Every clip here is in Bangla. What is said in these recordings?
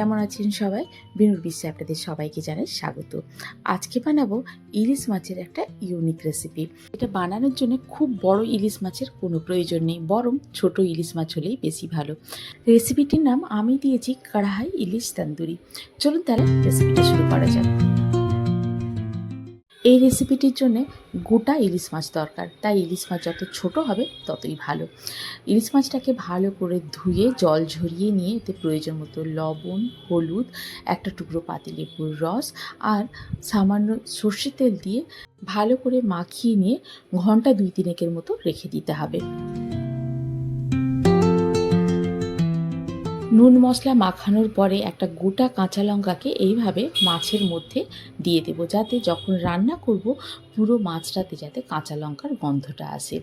কেমন আছেন সবাই? বিনুর বিশ্বে আপনাদের সবাইকে জানাই স্বাগত। আজকে বানাবো ইলিশ মাছের একটা ইউনিক রেসিপি এটা বানানোর জন্য খুব বড় ইলিশ মাছের কোনো প্রয়োজন নেই, বরং ছোট ইলিশ মাছ হলেই বেশি ভালো। রেসিপিটির নাম আমি দিয়েছি কড়াহাই ইলিশ তান্দুরি। চলুন তাহলে রেসিপিটা শুরু করা যাক। এই রেসিপিটির জন্য গোটা ইলিশ মাছ দরকার। তাই ইলিশ মাছ যত ছোট হবে, ততই ভালো। ইলিশ মাছটাকে ভালো করে ধুয়ে, জল ঝরিয়ে নিয়ে এতে প্রয়োজন মতো লবণ, হলুদ, একটা টুকরো পাতিলেবুর রস আর সামান্য সর্ষে তেল দিয়ে ভালো করে মাখিয়ে নিয়ে ঘণ্টা দুই তিনেকের মতো রেখে দিতে হবে। নুন মশলা মাখানোর পরে একটা গোটা কাঁচা লঙ্কাকে এইভাবে মাছের মধ্যে দিয়ে দেবো, যাতে যখন রান্না করব পুরো মাছটাতে যাতে কাঁচা লঙ্কার গন্ধটা আসে।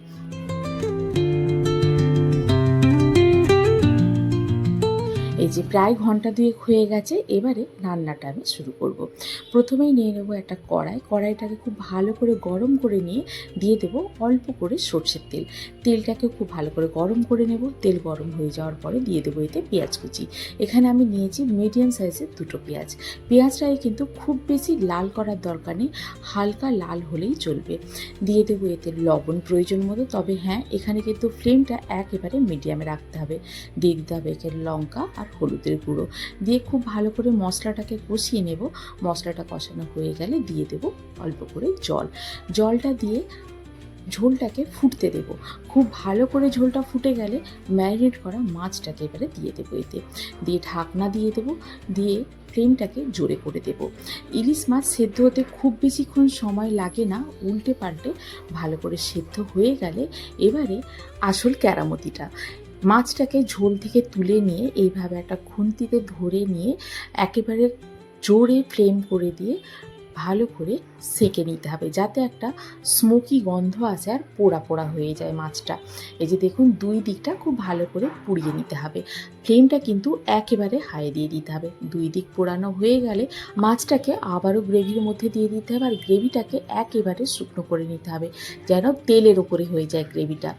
যে প্রায় ঘণ্টা দুয়েক হয়ে গেছে, এবারে রান্নাটা আমি শুরু করব। প্রথমেই নিয়ে নেব একটা কড়াই। কড়াইটাকে খুব ভালো করে গরম করে নিয়ে দিয়ে দেব অল্প করে সর্ষের তেল। তেলটাকে খুব ভালো করে গরম করে নেব। তেল গরম হয়ে যাওয়ার পরে দিয়ে দেবো এতে পেঁয়াজ কুচি। এখানে আমি নিয়েছি মিডিয়াম সাইজের দুটো পেঁয়াজ। পেঁয়াজটাকে কিন্তু খুব বেশি লাল করার দরকার নেই, হালকা লাল হলেই চলবে। দিয়ে দেবো এতে লবণ প্রয়োজন মতো। তবে হ্যাঁ এখানে কিন্তু ফ্লেমটা একেবারে মিডিয়ামে রাখতে হবে। দিয়ে দিতে হবে এখানে লঙ্কা আর হলুদের গুঁড়ো দিয়ে খুব ভালো করে মশলাটাকে কষিয়ে নেব। মশলাটা কষানো হয়ে গেলে দিয়ে দেব অল্প করে জল। জলটা দিয়ে ঝোলটাকে ফুটতে দেব। খুব ভালো করে ঝোলটা ফুটে গেলে ম্যারিনেট করা মাছটাকে এবারে দিয়ে দেবো এতে। দিয়ে ঢাকনা দিয়ে দেবো, দিয়ে ফ্লেমটাকে জোরে করে দেব। ইলিশ মাছ সেদ্ধ হতে খুব বেশিক্ষণ সময় লাগে না, উল্টে পাল্টে ভালো করে সেদ্ধ হয়ে গেলে এবারে আসল ক্যারামতিটা। মাছটাকে ঝোল থেকে তুলে নিয়ে এইভাবে একটা খুন্তিতে ধরে নিয়ে একেবারে জোরে ফ্লেম করে দিয়ে ভালো করে সেঁকে নিতে হবে, যাতে একটা স্মোকি গন্ধ আসে আর পোড়া পোড়া হয়ে যায় মাছটা। এই যে দেখুন, দুই দিকটা খুব ভালো করে পুড়িয়ে নিতে হবে। ফ্লেমটা কিন্তু একেবারে হাই দিয়ে দিতে হবে। দুই দিক পোড়ানো হয়ে গেলে মাছটাকে আবারও গ্রেভির মধ্যে দিয়ে দিতে হবে আর গ্রেভিটাকে একেবারে শুকনো করে নিতে হবে, যেন তেলের ওপরে হয়ে যায় গ্রেভিটা।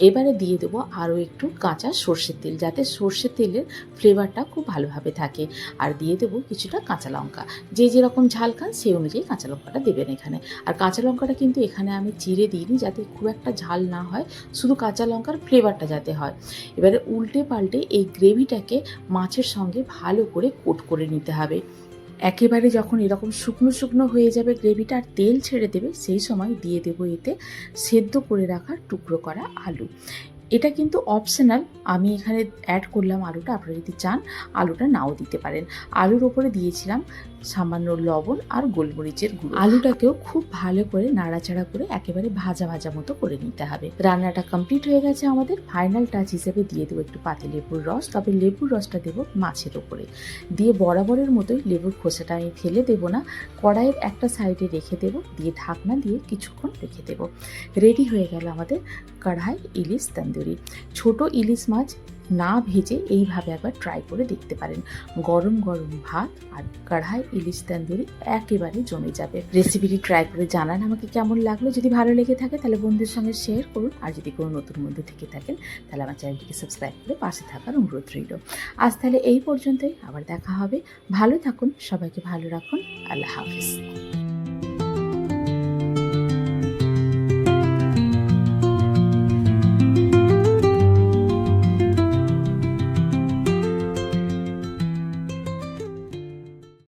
এবারে দিয়ে দেবো আরও একটু কাঁচা সর্ষের তেল, যাতে সর্ষের তেলের ফ্লেভারটা খুব ভালোভাবে থাকে। আর দিয়ে দেবো কিছুটা কাঁচা লঙ্কা। যে যেরকম ঝাল খান সেই অনুযায়ী কাঁচা লঙ্কাটা দেবেন এখানে। আর কাঁচা লঙ্কাটা কিন্তু এখানে আমি চিড়ে দিইনি, যাতে খুব একটা ঝাল না হয়, শুধু কাঁচা লঙ্কার ফ্লেভারটা যাতে হয়। এবারে উল্টে পাল্টে এই গ্রেভিটাকে মাছের সঙ্গে ভালো করে কোট করে নিতে হবে। একেবারে যখন এরকম শুকনো শুকনো হয়ে যাবে গ্রেভিটা আর তেল ছেড়ে দেবে, সেই সময় দিয়ে দেবো এতে সেদ্ধ করে রাখা টুকরো করা আলু। এটা কিন্তু অপশনাল আমি এখানে অ্যাড করলাম আলুটা। আপনারা যদি চান, আলুটা নাও দিতে পারেন। আলুর ওপরে দিয়েছিলাম সামান্য লবণ আর গোলমরিচের গুঁড়ো। আলুটাকেও খুব ভালো করে নাড়াচাড়া করে একেবারে ভাজা ভাজা মতো করে নিতে হবে। রান্নাটা কমপ্লিট হয়ে গেছে আমাদের। ফাইনাল টাচ হিসেবে দিয়ে দেবো একটু পাতি লেবুর রস। তবে লেবুর রসটা দেবো মাছের ওপরে দিয়ে বরাবরের মতোই লেবুর খোসাটা আমি ফেলে দেবো না। কড়াইয়ের একটা সাইডে রেখে দেবো। দিয়ে ঢাকনা দিয়ে কিছুক্ষণ রেখে দেবো। রেডি হয়ে গেল আমাদের কড়াই, ইলিশ, তন্দুরি। ছোট ইলিশ মাছ না ভেজে এইভাবে একবার ট্রাই করে দেখতে পারেন। গরম গরম ভাত আর কড়াই, ইলিশ, তন্দুরি একেবারে জমে যাবে। রেসিপিটি ট্রাই করে জানান আমাকে কেমন লাগল। যদি ভালো লেগে থাকে তাহলে বন্ধুর সঙ্গে শেয়ার করুন। আর যদি কোনো নতুন বন্ধু থেকে থাকেন তাহলে আমার চ্যানেলটিকে সাবস্ক্রাইব করে পাশে থাকার অনুরোধ রইল। আজ তাহলে এই পর্যন্তই। আবার দেখা হবে। ভালো থাকুন। সবাইকে ভালো রাখুন। আল্লাহ হাফিজ।